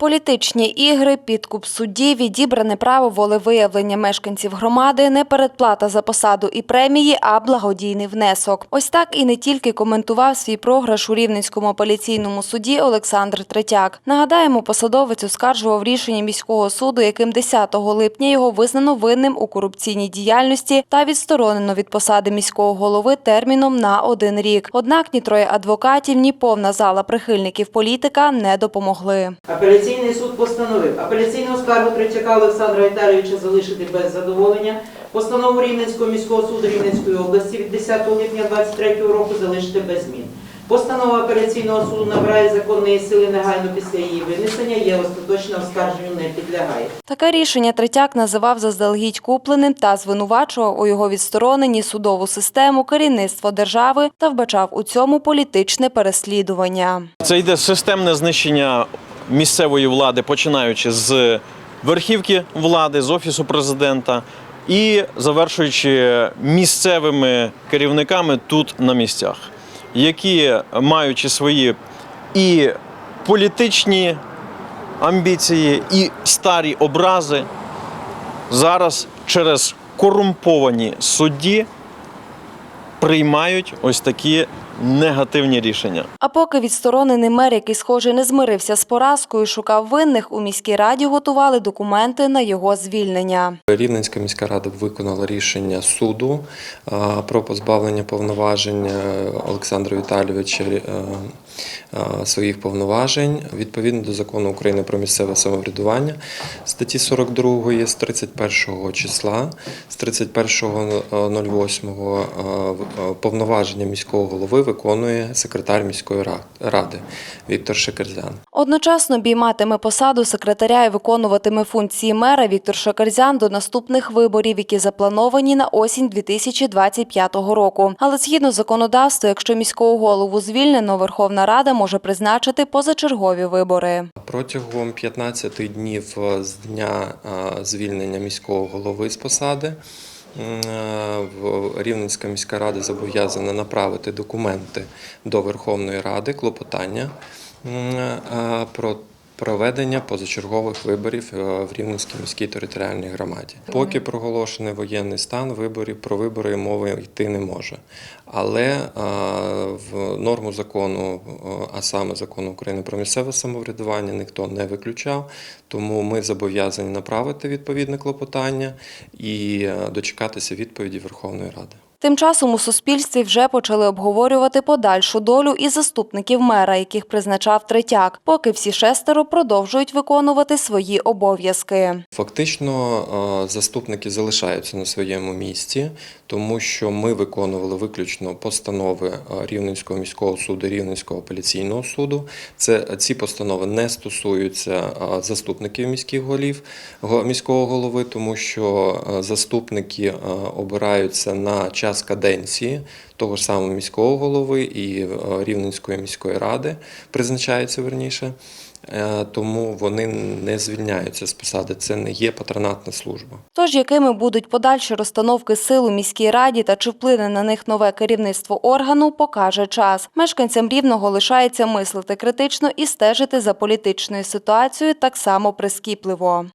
Політичні ігри, підкуп судді, відібране право волевиявлення мешканців громади, не передплата за посаду і премії, а благодійний внесок. Ось так і не тільки коментував свій програш у Рівненському апеляційному суді Олександр Третяк. Нагадаємо, посадовець оскаржував рішення міського суду, яким 10 липня його визнано винним у корупційній діяльності та відсторонено від посади міського голови терміном на один рік. Однак ні троє адвокатів, ні повна зала прихильників політика не допомогли. Апеляційний суд постановив апеляційну скаргу Третьяка Олександра Віталійовича залишити без задоволення. Постанову Рівненського міського суду Рівненської області від 10 липня 2023 року залишити без змін. Постанова апеляційного суду набирає законної сили негайно після її винесення, є остаточно оскарженню не підлягає. Таке рішення Третяк називав заздалегідь купленим та звинувачував у його відстороненні судову систему, керівництво держави та вбачав у цьому політичне переслідування. Це йде системне знищення місцевої влади, починаючи з верхівки влади, з офісу президента і завершуючи місцевими керівниками тут на місцях, які маючи свої і політичні амбіції, і старі образи, зараз через корумповані судді приймають ось такі негативні рішення. А поки відсторонений мер, який схоже не змирився з поразкою, шукав винних, у міській раді готували документи на його звільнення. Рівненська міська рада виконала рішення суду про позбавлення повноважень Олександра Віталійовича е, е, своїх повноважень відповідно до закону України про місцеве самоврядування статті 42 з 31 числа, з 31.08 е, повноваження міського голови виконує секретар міської ра- ради Віктор Шекерзян. Одночасно обійматиме посаду секретаря і виконуватиме функції мера Віктор Шакарзян до наступних виборів, які заплановані на осінь 2025 року. Але згідно законодавства, якщо міського голову звільнено, Верховна Рада може призначити позачергові вибори. Протягом 15 днів з дня звільнення міського голови з посади Рівненська міська рада зобов'язана направити документи до Верховної Ради клопотання е, про проведення позачергових виборів е, в Рівненській міській територіальній громаді. Поки проголошений воєнний стан, виборів про вибори мови йти не може. Але е, в норму закону, е, а саме закону України про місцеве самоврядування, ніхто не виключав. Тому ми зобов'язані направити відповідне клопотання і дочекатися відповіді Верховної Ради. Тим часом у суспільстві вже почали обговорювати подальшу долю і заступників мера, яких призначав третяк, поки всі шестеро продовжують виконувати свої обов'язки. Фактично е, заступники залишаються на своєму місці, тому що ми виконували виключно постанови е, Рівненського міського суду, Рівненського апеляційного суду. Це ці постанови не стосуються е, заступників міських голів міського голови, тому що заступники обираються на час каденції того ж самого міського голови і е, Рівненської міської ради призначаються верніше. Е, Тому вони не звільняються з посади. Це не є патронатна служба. Тож, якими будуть подальші розстановки сил у міській раді та чи вплине на них нове керівництво органу, покаже час. Мешканцям рівного лишається мислити критично і стежити за політичною ситуацією так само прискіпливо.